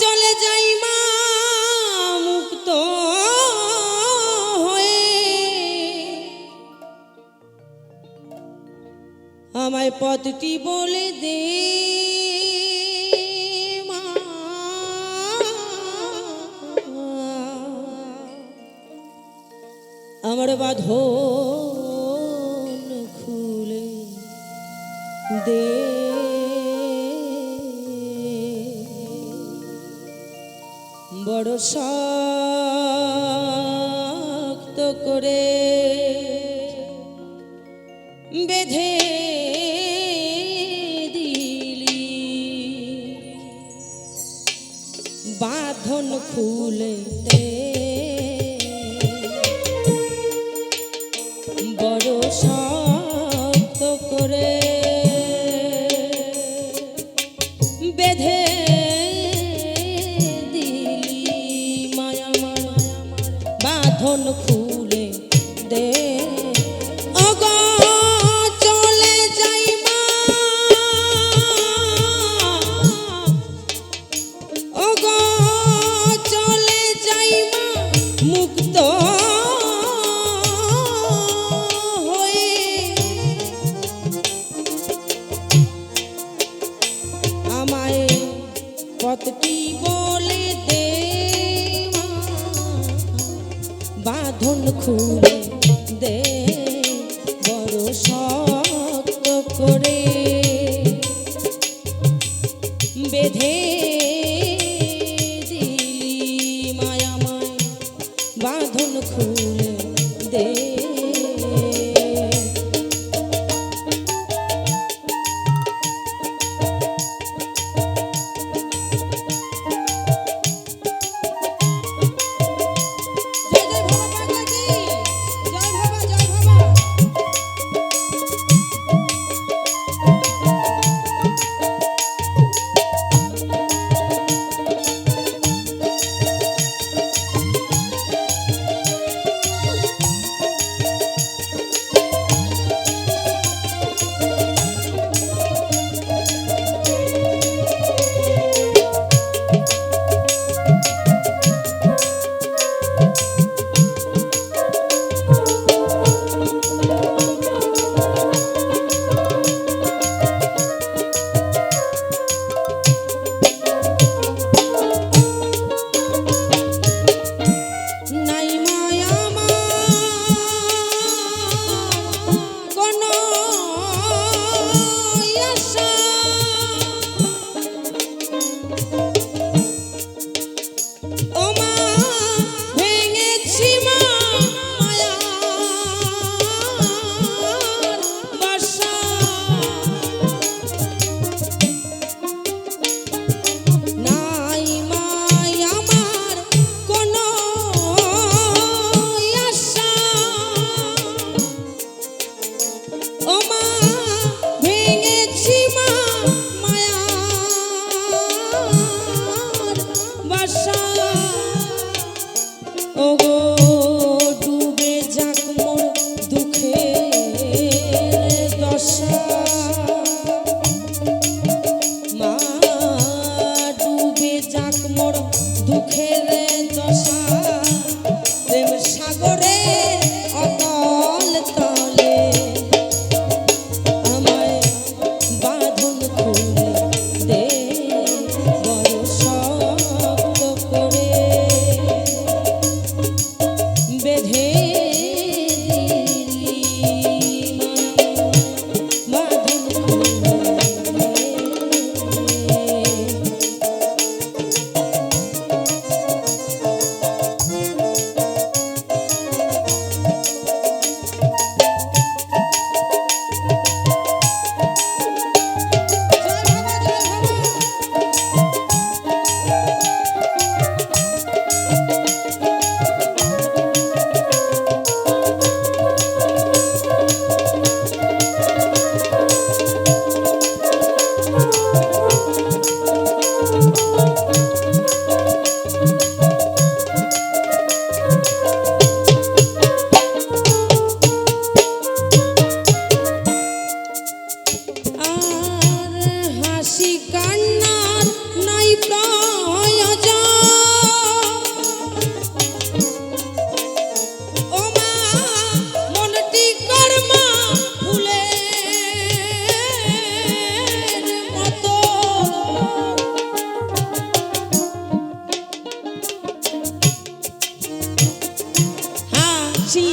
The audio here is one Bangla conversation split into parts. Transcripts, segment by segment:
চলে যাই মা মুক্ত হয়ে। আমায় পদটি বলে দে আমার বাঁধন খুলে দে। শক্ত করে সাধন খুলে দে। মোর দুঃখের দশা। প্রেম সাগরে অতল তলে। আমায় বাঁধন খুলে দে শক্ত করে। বেঁধে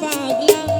পাগলা